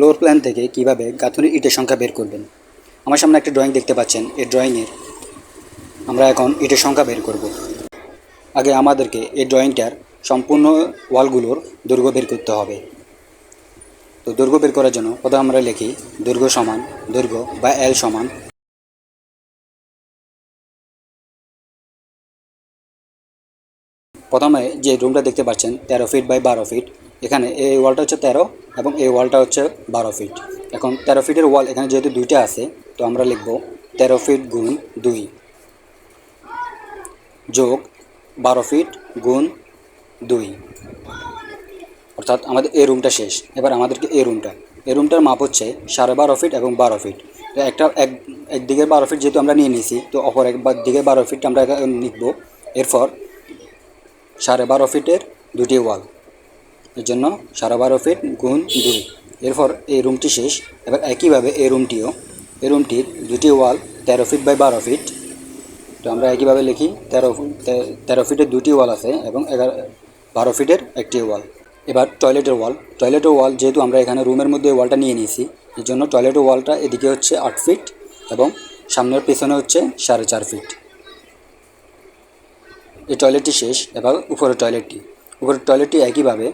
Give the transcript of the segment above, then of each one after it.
Floor plan থেকে কীভাবে গাঁথুনির ইটের সংখ্যা বের করবেন? আমার সামনে একটা ড্রয়িং দেখতে পাচ্ছেন, এই ড্রয়িংয়ের আমরা এখন ইটের সংখ্যা বের করব। আগে আমাদেরকে এই ড্রয়িংটার সম্পূর্ণ ওয়ালগুলোর দৈর্ঘ্য বের করতে হবে। তো দৈর্ঘ্য বের করার জন্য প্রথমে আমরা লিখি দৈর্ঘ্য সমান দৈর্ঘ্য বা এল সমান প্রথমে যে রুমটা দেখতে পাচ্ছেন, তেরো ফিট বাই বারো ফিট এখানে এই ওয়ালটা হচ্ছে তেরো এবং এই ওয়ালটা হচ্ছে বারো ফিট এখন তেরো ফিটের ওয়াল এখানে যেহেতু দুইটা আছে, তো আমরা লিখব তেরো ফিট গুণ দুই যোগ বারো ফিট গুণ দুই। অর্থাৎ আমাদের এই রুমটা শেষ। এবার আমাদেরকে এই রুমটা এই রুমটার মাপ হচ্ছে সাড়ে বারো ফিট এবং বারো ফিট তো একটা এক, একদিকের বারো ফিট যেহেতু আমরা নিয়ে নিয়েছি, তো অপর এক দিকের বারো ফিট আমরা লিখব। এরপর সাড়ে বারো ফিটের দুটি ওয়াল। এর জন্য সাড়ে বারো ফিট গুণ দুই। এরপর এই রুমটি শেষ। এবার একইভাবে এই রুমটিও। এই রুমটির দুটি ওয়াল তেরো ফিট বাই বারো ফিট। তো আমরা একইভাবে লিখি, তেরো তেরো ফিটের দুটি ওয়াল আছে এবং এগারো বারো ফিটের একটি ওয়াল। এবার টয়লেটের ওয়াল। টয়লেটের ওয়াল যেহেতু আমরা এখানে রুমের মধ্যে ওয়ালটা নিয়ে নিয়েছি, এর জন্য টয়লেটের ওয়ালটা এদিকে হচ্ছে আট ফিট এবং সামনের পেছনে হচ্ছে সাড়ে চার ফিট। এই টয়লেটটি শেষ এবার উপরের টয়লেটটি উপরের টয়লেটটি একইভাবে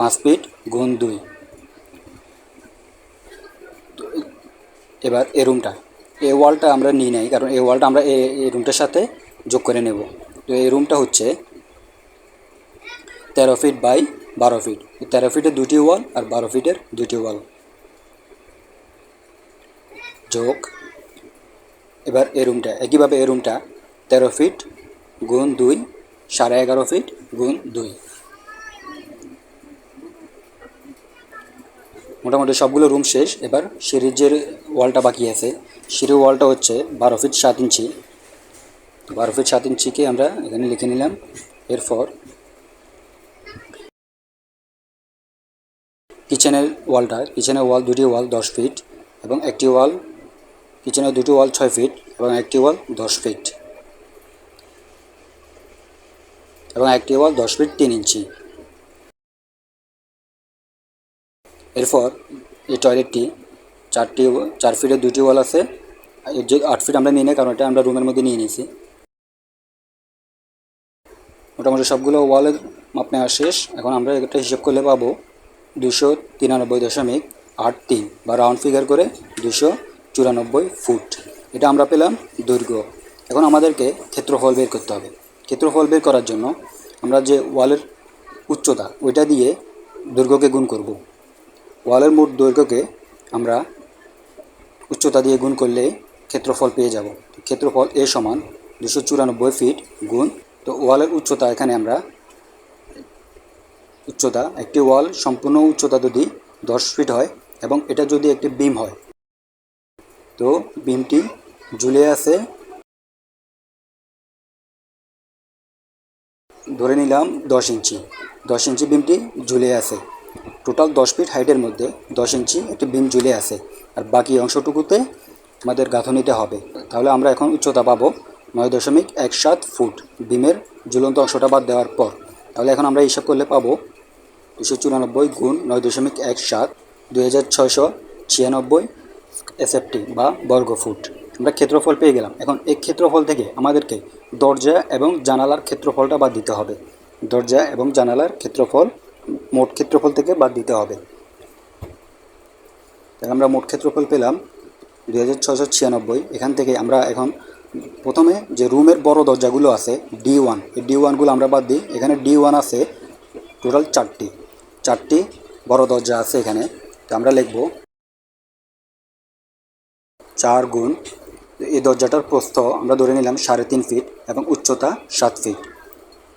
পাঁচ ফিট গুণ দুই। এ- এবার এই রুমটা এই ওয়ালটা আমরা নিই নাই, কারণ এই ওয়ালটা আমরা এই রুমটার সাথে যোগ করে নেব। তো এই রুমটা হচ্ছে তেরো ফিট বাই বারো ফিট তেরো ফিটের দুটি ওয়াল আর বারো ফিটের দুটি ওয়াল যোগ এবার এই রুমটা একইভাবে এই রুমটা তেরো ফিট গুণ দুই, সাড়ে এগারো ফিট গুণ দুই। মোটামুটি সবগুলো রুম শেষ, এবার যে ওয়ালটা বাকি আছে, সিঁড়ির ওয়ালটা হচ্ছে বারো ফিট সাত ইঞ্চি। বারো ফিট সাত ইঞ্চিকে আমরা এখানে লিখে নিলাম, এরপর কিচেনের ওয়ালটা কিচেনের ওয়াল দুটি ওয়াল দশ ফিট এবং একটি ওয়াল কিচেনের দুটি ওয়াল ছয় ফিট এবং একটি ওয়াল দশ ফিট এবং একটি ওয়াল দশ ফিট তিন ইঞ্চি। এরপর এই টয়লেটটি চারটি চার ফিটের দুটি ওয়াল আছে। যে আট ফিট আমরা নিয়ে নিই, কারণ এটা আমরা রুমের মধ্যে নিয়ে নিয়েছি। মোটামুটি সবগুলো ওয়ালের মাপ নেওয়া শেষ। এখন আমরা এটা হিসেব করলে পাবো দুশো তিরানব্বই দশমিক আট তিন বা রাউন্ড ফিগার করে দুশো চুরানব্বই ফুট। এটা আমরা পেলাম দৈর্ঘ্য। এখন আমাদেরকে ক্ষেত্রফল বের করতে হবে। ক্ষেত্রফল বের করার জন্য আমরা যে ওয়ালের উচ্চতা, ওইটা দিয়ে দৈর্ঘ্যকে গুণ করব। ওয়ালের মোট দৈর্ঘ্যকে আমরা উচ্চতা দিয়ে গুণ করলে ক্ষেত্রফল পেয়ে যাব। ক্ষেত্রফল এ সমান দুশো চুরানব্বই ফিট গুণ। তো ওয়ালের উচ্চতা, এখানে আমরা উচ্চতা, একটি ওয়াল সম্পূর্ণ উচ্চতা যদি দশ ফিট হয় এবং এটা যদি একটি বিম হয় তো বিমটি ঝুলে আছে। ধরে নিলাম দশ ইঞ্চি। দশ ইঞ্চি বিমটি ঝুলে আছে। টোটাল দশ ফিট হাইটের মধ্যে দশ ইঞ্চি একটি বিম ঝুলে আছে। আর বাকি অংশটুকুতে আমাদের গাঁথনিতে হবে। তাহলে আমরা এখন উচ্চতা পাবো নয় দশমিক এক সাত ফুট বিমের ঝুলন্ত অংশটা বাদ দেওয়ার পর। তাহলে এখন আমরা হিসাব করলে পাবো দুশো চুরানব্বই গুণ নয় দশমিক এক সাত, দুই হাজার ছয়শো ছিয়ানব্বই এসএফটি বা বর্গ ফুট আমরা ক্ষেত্রফল পেয়ে গেলাম। এখন এই ক্ষেত্রফল থেকে আমাদেরকে দরজা এবং জানালার ক্ষেত্রফলটা বাদ দিতে হবে। দরজা এবং জানালার ক্ষেত্রফল, মোট ক্ষেত্রফল থেকে বাদ দিতে হবে। তাহলে আমরা মোট ক্ষেত্রফল পেলাম দুই হাজার ছশো ছিয়ানব্বই। এখান থেকে আমরা এখন প্রথমে যে রুমের বড় দরজাগুলো আছে, ডি ওয়ান, এই ডি ওয়ানগুলো আমরা বাদ দিই। এখানে ডি ওয়ান আছে, টোটাল চারটি। চারটি বড় দরজা আছে এখানে। তো আমরা লিখব চার গুণ। এই দরজাটার প্রস্থ আমরা ধরে নিলাম সাড়ে তিন ফিট এবং উচ্চতা সাত ফিট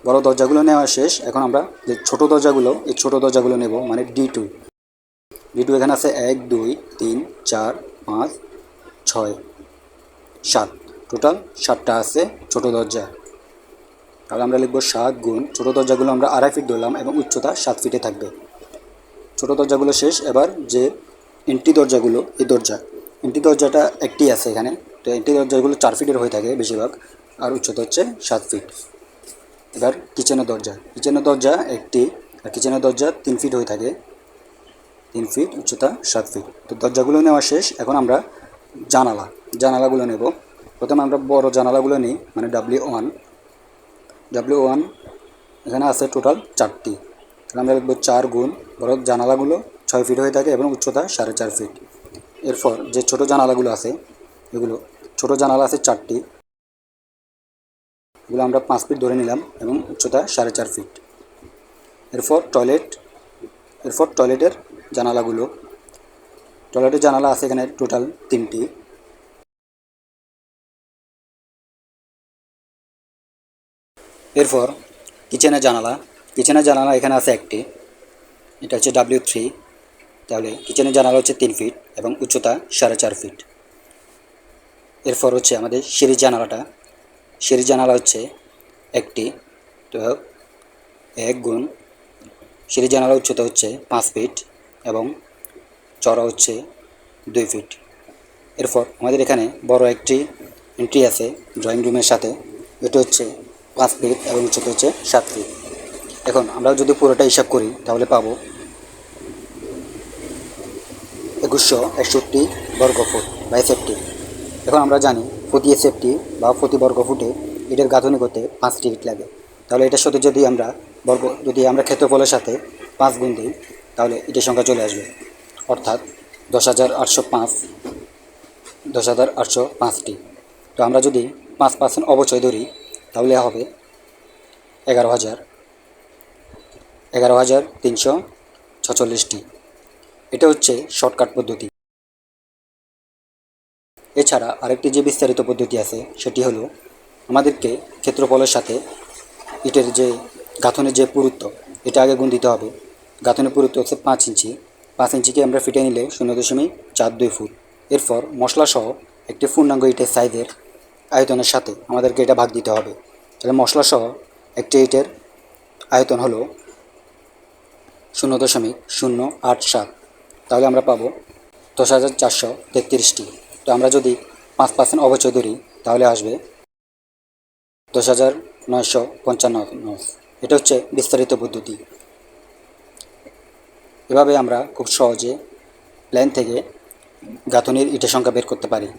বড় দরজাগুলো নেওয়া শেষ। এখন আমরা যে ছোটো দরজাগুলো, এই ছোট দরজাগুলো নেব মানে ডি টু ডি টু এখানে আছে এক, দুই, তিন, চার, পাঁচ, ছয়, সাত। টোটাল সাতটা আছে ছোট দরজা। তাহলে আমরা লিখব সাত গুণ। ছোটো দরজাগুলো আমরা আড়াই ফিট ধরলাম এবং উচ্চতা সাত ফিটে থাকবে। ছোটো দরজাগুলো শেষ। এবার যে এন্ট্রি দরজাগুলো, এই দরজা। এন্ট্রি দরজাটা একটি আছে এখানে। তো এন্ট্রি দরজাগুলো চার ফিটের হয়ে থাকে বেশিরভাগ। আর উচ্চতা হচ্ছে সাত ফিট এবার কিচেনের দরজা। কিচেনের দরজা একটি। আর কিচেনের দরজা তিন ফিট হয়ে থাকে। তিন ফিট উচ্চতা সাত ফিট তো দরজাগুলো নেওয়া শেষ। এখন আমরা জানালা। জানালাগুলো নেব। প্রথমে আমরা বড় জানালাগুলো নিই। মানে ডাব্লিউ ওয়ান ডাব্লিউ ওয়ান এখানে আছে টোটাল চারটি। আমরা লিখব চার গুণ বড় জানালাগুলো ছয় ফিট হয়ে থাকে এবং উচ্চতা সাড়ে চার ফিট এরপর যে ছোট জানালাগুলো আছে, এগুলো, ছোট জানালা আছে চারটি। এগুলো আমরা পাঁচ ফিট ধরে নিলাম এবং উচ্চতা সাড়ে চার ফিট। এরপর টয়লেট, এরপর টয়লেটের জানালাগুলো। টয়লেটের জানালা আছে এখানে টোটাল তিনটি। এরপর কিচেনের জানালা। কিচেনের জানালা এখানে আছে একটি। এটা হচ্ছে ডাব্লিউ থ্রি তাহলে কিচেনের জানালা হচ্ছে তিন ফিট এবং উচ্চতা সাড়ে চার ফিট এরপর হচ্ছে আমাদের সিঁড়ির জানালাটা। সিঁড়ির জানালা হচ্ছে একটি, তো এক গুণ, সিঁড়ির জানালা উচ্চতা হচ্ছে পাঁচ ফিট এবং চড়া হচ্ছে দুই ফিট এরপর আমাদের এখানে বড় একটি এন্ট্রি আছে ড্রয়িং রুমের সাথে। এটা হচ্ছে পাঁচ ফিট এবং উচ্চতা হচ্ছে সাত ফিট এখন আমরা যদি পুরোটা হিসাব করি, তাহলে পাবো একুশশো একষট্টি বর্গ ফুট বাই সেফটি এখন আমরা জানি প্রতি সেফটি বা প্রতি বর্গ ফুটে এটার গাঁথনি করতে পাঁচটি ইট লাগে। তাহলে এটার সাথে যদি আমরা বর্গ, যদি আমরা ক্ষেত্রফলের সাথে পাঁচ গুণ দিই, তাহলে ইটের সংখ্যা চলে আসবে। অর্থাৎ দশ হাজার আটশো পাঁচ, দশ হাজার আটশো পাঁচটি। তো আমরা যদি পাঁচ পার্সেন্ট অবচয় ধরি, তাহলে হবে এগারো হাজার এগারো হাজার তিনশো ছচল্লিশটি। এটা হচ্ছে শর্টকাট পদ্ধতি। এছাড়া আরেকটি যে বিস্তারিত পদ্ধতি আছে, সেটি হলো আমাদেরকে ক্ষেত্রফলের সাথে ইটের যে গাঁথনের যে পুরুত্ব, এটা আগে গুণ দিতে হবে। গাঁথনের পুরুত্ব হচ্ছে পাঁচ ইঞ্চি। পাঁচ ইঞ্চিকে আমরা ফিটে নিলে শূন্য দশমিক চার দুই ফুট। এরপর মশলাসহ একটি পূর্ণাঙ্গ ইটের সাইজের আয়তনের সাথে আমাদেরকে এটা ভাগ দিতে হবে। তাহলে মশলাসহ একটি ইটের আয়তন হলো শূন্য দশমিক শূন্য আট সাত। তাহলে আমরা পাবো দশ হাজার চারশো তেত্রিশটি। তো আমরা যদি পাঁচ পার্সেন্ট অবচয় ধরি, তাহলে আসবে দশ হাজার নয়শো পঞ্চান্ন। এটা হচ্ছে বিস্তারিত পদ্ধতি। এভাবে আমরা খুব সহজে প্ল্যান থেকে গাঁথনির ইটের সংখ্যা বের করতে পারি।